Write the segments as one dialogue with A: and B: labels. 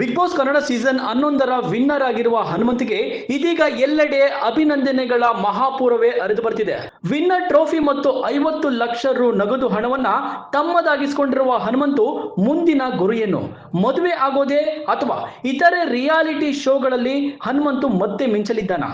A: Boss Kannada season ಹನ್ನೊಂದರ winner ಆಗಿರುವ ಹನುಮಂತಿಗೆ ಇದೀಗ ಎಲ್ಲೆಡೆ ಅಭಿನಂದನೆಗಳ ಮಹಾಪೂರವೇ ಹರಿದು ಬರ್ತಿದೆ. ವಿನ್ನರ್ ಟ್ರೋಫಿ ಮತ್ತು ಐವತ್ತು ಲಕ್ಷ ರು ನಗದು ಹಣವನ್ನ ತಮ್ಮದಾಗಿಸಿಕೊಂಡಿರುವ ಹನುಮಂತು ಮುಂದಿನ ಗುರಿಯನ್ನು. ಮದುವೆ ಆಗೋದೇ ಅಥವಾ ಇತರೆ ರಿಯಾಲಿಟಿ ಶೋಗಳಲ್ಲಿ ಹನುಮಂತು ಮತ್ತೆ ಮಿಂಚಲಿದ್ದಾನ?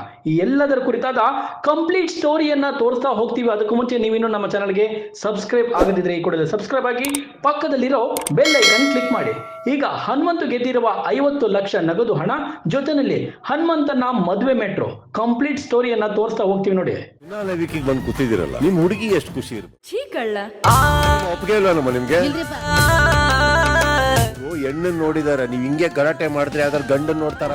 A: ಎಲ್ಲದರ ಕುರಿತಾದ ಕಂಪ್ಲೀಟ್ ಸ್ಟೋರಿಯನ್ನ ತೋರಿಸ್ತಾ ಹೋಗ್ತೀವಿ. ಅದಕ್ಕೂ ಮುಂಚೆ ನೀವಿನ್ನು ನಮ್ಮ ಚಾನಲ್ಗೆ ಸಬ್ಸ್ಕ್ರೈಬ್ ಆಗದಿದ್ರೆ ಈ ಕೂಡಲೇ ಸಬ್ಸ್ಕ್ರೈಬ್ ಆಗಿ ಪಕ್ಕದಲ್ಲಿರೋ ಬೆಲ್ ಐಕನ್ ಕ್ಲಿಕ್ ಮಾಡಿ. ಈಗ ಹನುಮಂತು ಗೆದ್ದಿರುವ ಐವತ್ತು ಲಕ್ಷ ನಗದು ಹಣ ಜೊತೆನಲ್ಲಿ ಹನುಮಂತನ ಮದುವೆ ಮೆಟ್ರೋ. ಕಂಪ್ಲೀಟ್ ಸ್ಟೋರಿಯನ್ನ ತೋರಿಸ್ತಾ ಹೋಗ್ತೀವಿ ನೋಡಿ.
B: ಬಂದು ಕೂತಿದಿರಲ್ಲ ನಿಮ್ ಹುಡುಗಿ ಎಷ್ಟು ಖುಷಿ ಇರುತ್ತೆ
C: ಛೀ ಕಳ್ಳ.
B: ಒಪ್ಪಿಗೆ ಇಲ್ವನಮ್ಮ ನಿಮ್ಗೆ? ಓ ಹೆಣ್ಣನ್ ನೋಡಿದಾರ ನೀವ್ ಹಿಂಗೆ ಗಲಾಟೆ ಮಾಡಿದ್ರೆ ಅದ್ರ ಗಂಡನ್ ನೋಡ್ತಾರ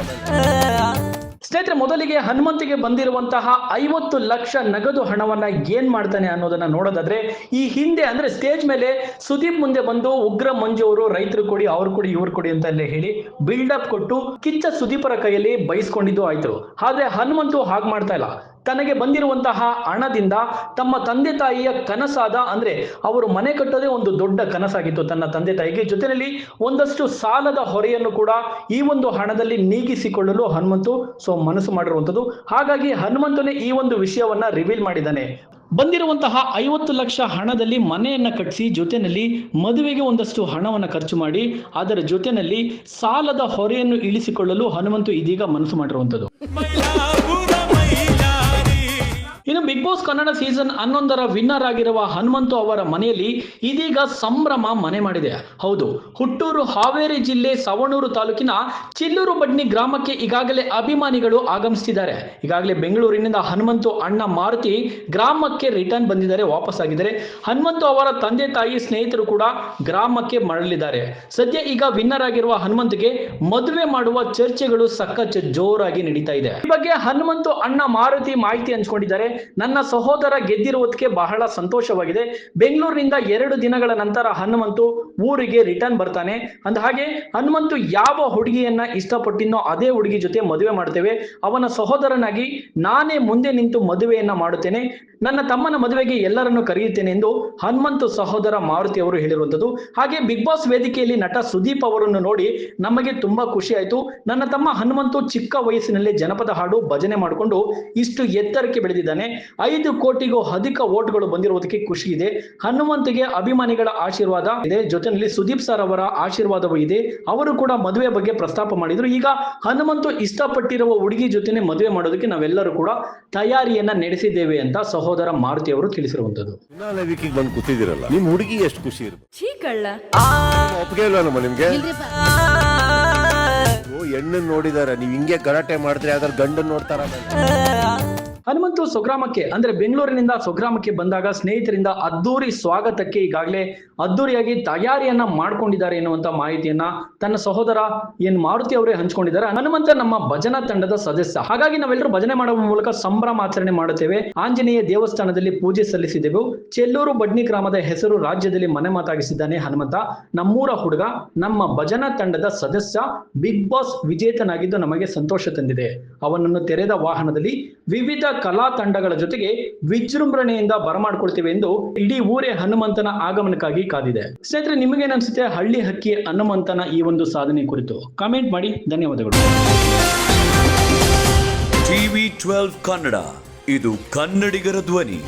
A: ಸ್ನೇಹಿತರೆ, ಮೊದಲಿಗೆ ಹನುಮಂತಿಗೆ ಬಂದಿರುವಂತಹ ಐವತ್ತು ಲಕ್ಷ ನಗದು ಹಣವನ್ನ ಏನ್ ಮಾಡ್ತಾನೆ ಅನ್ನೋದನ್ನ ನೋಡೋದಾದ್ರೆ, ಈ ಹಿಂದೆ ಅಂದ್ರೆ ಸ್ಟೇಜ್ ಮೇಲೆ ಸುದೀಪ್ ಮುಂದೆ ಬಂದು ಉಗ್ರ ಮಂಜು ಅವರು ರೈತರು ಕೊಡಿ, ಅವ್ರು ಕೊಡಿ, ಇವ್ರು ಕೊಡಿ ಅಂತ ಹೇಳಿ ಬಿಲ್ಡ್ ಅಪ್ ಕೊಟ್ಟು ಕಿಚ್ಚ ಸುದೀಪರ ಕೈಯಲ್ಲಿ ಬಯಸ್ಕೊಂಡಿದ್ದು ಆಯ್ತು. ಆದ್ರೆ ಹನುಮಂತು ಹಾಗೆ ಮಾಡ್ತಾ ಇಲ್ಲ. ತನಗೆ ಬಂದಿರುವಂತಹ ಹಣದಿಂದ ತಮ್ಮ ತಂದೆ ತಾಯಿಯ ಕನಸಾದ ಅಂದ್ರೆ ಅವರು ಮನೆ ಕಟ್ಟೋದೇ ಒಂದು ದೊಡ್ಡ ಕನಸಾಗಿತ್ತು ತನ್ನ ತಂದೆ ತಾಯಿಗೆ. ಜೊತೆಯಲ್ಲಿ ಒಂದಷ್ಟು ಸಾಲದ ಹೊರೆಯನ್ನು ಕೂಡ ಈ ಒಂದು ಹಣದಲ್ಲಿ ನೀಗಿಸಿಕೊಳ್ಳಲು ಹನುಮಂತು ಸೊ ಮನಸ್ಸು ಮಾಡಿರುವಂಥದ್ದು. ಹಾಗಾಗಿ ಹನುಮಂತನೇ ಈ ಒಂದು ವಿಷಯವನ್ನ ರಿವೀಲ್ ಮಾಡಿದ್ದಾನೆ. ಬಂದಿರುವಂತಹ ಐವತ್ತು ಲಕ್ಷ ಹಣದಲ್ಲಿ ಮನೆಯನ್ನ ಕಟ್ಟಿಸಿ ಜೊತೆಯಲ್ಲಿ ಮದುವೆಗೆ ಒಂದಷ್ಟು ಹಣವನ್ನು ಖರ್ಚು ಮಾಡಿ ಅದರ ಜೊತೆಯಲ್ಲಿ ಸಾಲದ ಹೊರೆಯನ್ನು ಇಳಿಸಿಕೊಳ್ಳಲು ಹನುಮಂತು ಇದೀಗ ಮನಸ್ಸು ಮಾಡಿರುವಂಥದ್ದು. ಬಿಗ್ ಬಾಸ್ ಕನ್ನಡ ಸೀಸನ್ ಹನ್ನೊಂದರ ವಿನ್ನರ್ ಆಗಿರುವ ಹನುಮಂತು ಅವರ ಮನೆಯಲ್ಲಿ ಇದೀಗ ಸಂಭ್ರಮ ಮನೆ ಮಾಡಿದೆ. ಹೌದು, ಹುಟ್ಟೂರು ಹಾವೇರಿ ಜಿಲ್ಲೆ ಸವಣೂರು ತಾಲೂಕಿನ ಚಿಲ್ಲೂರು ಬಡ್ನಿ ಗ್ರಾಮಕ್ಕೆ ಈಗಾಗಲೇ ಅಭಿಮಾನಿಗಳು ಆಗಮಿಸಿದ್ದಾರೆ ಈಗಾಗಲೇ ಬೆಂಗಳೂರಿನಿಂದ ಹನುಮಂತು ಅಣ್ಣ ಮಾರುತಿ ಗ್ರಾಮಕ್ಕೆ ರಿಟರ್ನ್ ಬಂದಿದ್ದಾರೆ, ವಾಪಸ್ ಆಗಿದ್ದಾರೆ. ಹನುಮಂತು ಅವರ ತಂದೆ ತಾಯಿ ಸ್ನೇಹಿತರು ಕೂಡ ಗ್ರಾಮಕ್ಕೆ ಮರಳಿದ್ದಾರೆ. ಸದ್ಯ ಈಗ ವಿನ್ನರ್ ಆಗಿರುವ ಹನುಮಂತಿಗೆ ಮದುವೆ ಮಾಡುವ ಚರ್ಚೆಗಳು ಸಖತ್ ಜೋರಾಗಿ ನಡೀತಾ ಇದೆ. ಈ ಬಗ್ಗೆ ಹನುಮಂತು ಅಣ್ಣ ಮಾರುತಿ ಮಾಹಿತಿ ಹಂಚಿಕೊಂಡಿದ್ದಾರೆ. ನನ್ನ ಸಹೋದರ ಗೆದ್ದಿರುವುದಕ್ಕೆ ಬಹಳ ಸಂತೋಷವಾಗಿದೆ. ಬೆಂಗಳೂರಿನಿಂದ ಎರಡು ದಿನಗಳ ನಂತರ ಹನುಮಂತು ಊರಿಗೆ ರಿಟರ್ನ್ ಬರ್ತಾನೆ. ಅಂದ ಹಾಗೆ ಹನುಮಂತು ಯಾವ ಹುಡುಗಿಯನ್ನ ಇಷ್ಟಪಟ್ಟಿನೋ ಅದೇ ಹುಡುಗಿ ಜೊತೆ ಮದುವೆ ಮಾಡ್ತೇವೆ. ಅವನ ಸಹೋದರನಾಗಿ ನಾನೇ ಮುಂದೆ ನಿಂತು ಮದುವೆಯನ್ನ ಮಾಡುತ್ತೇನೆ. ನನ್ನ ತಮ್ಮನ ಮದುವೆಗೆ ಎಲ್ಲರನ್ನು ಕರೆಯುತ್ತೇನೆ ಎಂದು ಹನುಮಂತು ಸಹೋದರ ಮಾರುತಿ ಅವರು ಹೇಳಿರುವಂಥದ್ದು ಹಾಗೆ ಬಿಗ್ ಬಾಸ್ ವೇದಿಕೆಯಲ್ಲಿ ನಟ ಸುದೀಪ್ ಅವರನ್ನು ನೋಡಿ ನಮಗೆ ತುಂಬಾ ಖುಷಿ ಆಯಿತು. ನನ್ನ ತಮ್ಮ ಹನುಮಂತು ಚಿಕ್ಕ ವಯಸ್ಸಿನಲ್ಲಿ ಜನಪದ ಹಾಡು ಭಜನೆ ಮಾಡಿಕೊಂಡು ಇಷ್ಟು ಎತ್ತರಕ್ಕೆ ಬೆಳೆದಿದ್ದಾನೆ. ಐದು ಕೋಟಿಗೂ ಅಧಿಕ ಓಟ್ಗಳು ಬಂದಿರುವುದಕ್ಕೆ ಖುಷಿ ಇದೆ. ಹನುಮಂತಿಗೆ ಅಭಿಮಾನಿಗಳ ಆಶೀರ್ವಾದ ಇದೆ. ಜೊತೆಯಲ್ಲಿ ಸುದೀಪ್ ಸರ್ ಅವರ ಆಶೀರ್ವಾದವೂ ಇದೆ. ಅವರು ಕೂಡ ಮದುವೆ ಬಗ್ಗೆ ಪ್ರಸ್ತಾಪ ಮಾಡಿದ್ರು. ಈಗ ಹನುಮಂತು ಇಷ್ಟಪಟ್ಟಿರುವ ಹುಡುಗಿ ಜೊತೆನೆ ಮದುವೆ ಮಾಡೋದಕ್ಕೆ ನಾವೆಲ್ಲರೂ ಕೂಡ ತಯಾರಿಯನ್ನ ನಡೆಸಿದ್ದೇವೆ ಅಂತ ಸಹೋದರ ಮಾರುತಿ ಅವರು ತಿಳಿಸಿರುವಂತದ್ದು.
B: ಬಂದು ಕೂತಿದಿರಲ್ಲ ನಿಮ್ ಹುಡುಗಿ ಎಷ್ಟು ಖುಷಿ ನಿಮ್ಗೆ? ಓ ಹೆಣ್ಣನ್ ನೋಡಿದಾರ. ನೀವ್ ಹಿಂಗೆ ಗಲಾಟೆ ಮಾಡಿದ್ರೆ ಅದ್ರ ಗಂಡನ್ ನೋಡ್ತಾರ.
A: ಹನುಮಂತು ಸ್ವಗ್ರಾಮಕ್ಕೆ, ಅಂದ್ರೆ ಬೆಂಗಳೂರಿನಿಂದ ಸ್ವಗ್ರಾಮಕ್ಕೆ ಬಂದಾಗ ಸ್ನೇಹಿತರಿಂದ ಅದ್ದೂರಿ ಸ್ವಾಗತಕ್ಕೆ ಈಗಾಗಲೇ ಅದ್ದೂರಿಯಾಗಿ ತಯಾರಿಯನ್ನ ಮಾಡ್ಕೊಂಡಿದ್ದಾರೆ ಎನ್ನುವಂತ ಮಾಹಿತಿಯನ್ನ ತನ್ನ ಸಹೋದರ ಎನ್ ಮಾರುತಿ ಅವರೇ ಹಂಚ್ಕೊಂಡಿದ್ದಾರೆ. ಹನುಮಂತ ನಮ್ಮ ಭಜನಾ ತಂಡದ ಸದಸ್ಯ. ಹಾಗಾಗಿ ನಾವೆಲ್ಲರೂ ಭಜನೆ ಮಾಡುವ ಮೂಲಕ ಸಂಭ್ರಮ ಆಚರಣೆ ಮಾಡುತ್ತೇವೆ. ಆಂಜನೇಯ ದೇವಸ್ಥಾನದಲ್ಲಿ ಪೂಜೆ ಸಲ್ಲಿಸಿದೆವು. ಚೆಲ್ಲೂರು ಬಡ್ನಿ ಗ್ರಾಮದ ಹೆಸರು ರಾಜ್ಯದಲ್ಲಿ ಮನೆ ಮಾತಾಗಿಸಿದ್ದಾನೆ ಹನುಮಂತ. ನಮ್ಮೂರ ಹುಡುಗ, ನಮ್ಮ ಭಜನಾ ತಂಡದ ಸದಸ್ಯ, ಬಿಗ್ ಬಾಸ್ ವಿಜೇತನಾಗಿದ್ದು ನಮಗೆ ಸಂತೋಷ ತಂದಿದೆ. ಅವನನ್ನು ತೆರೆದ ವಾಹನದಲ್ಲಿ ವಿವಿಧ ಕಲಾ ತಂಡಗಳ ಜೊತೆಗೆ ವಿಜೃಂಭಣೆಯಿಂದ ಬರಮಾಡ್ಕೊಳ್ತೇವೆ ಎಂದು ಇಡೀ ಊರೇ ಹನುಮಂತನ ಆಗಮನಕ್ಕಾಗಿ ಕಾದಿದೆ. ಸ್ನೇಹಿತರೆ, ನಿಮಗೇನನ್ಸುತ್ತೆ? ಹಳ್ಳಿ ಹಕ್ಕಿ ಹನುಮಂತನ ಈ ಒಂದು ಸಾಧನೆ ಕುರಿತು ಕಾಮೆಂಟ್ ಮಾಡಿ. ಧನ್ಯವಾದಗಳು.
D: ಟಿವಿ ಟ್ವೆಲ್ವ್ ಕನ್ನಡ, ಇದು ಕನ್ನಡಿಗರ ಧ್ವನಿ.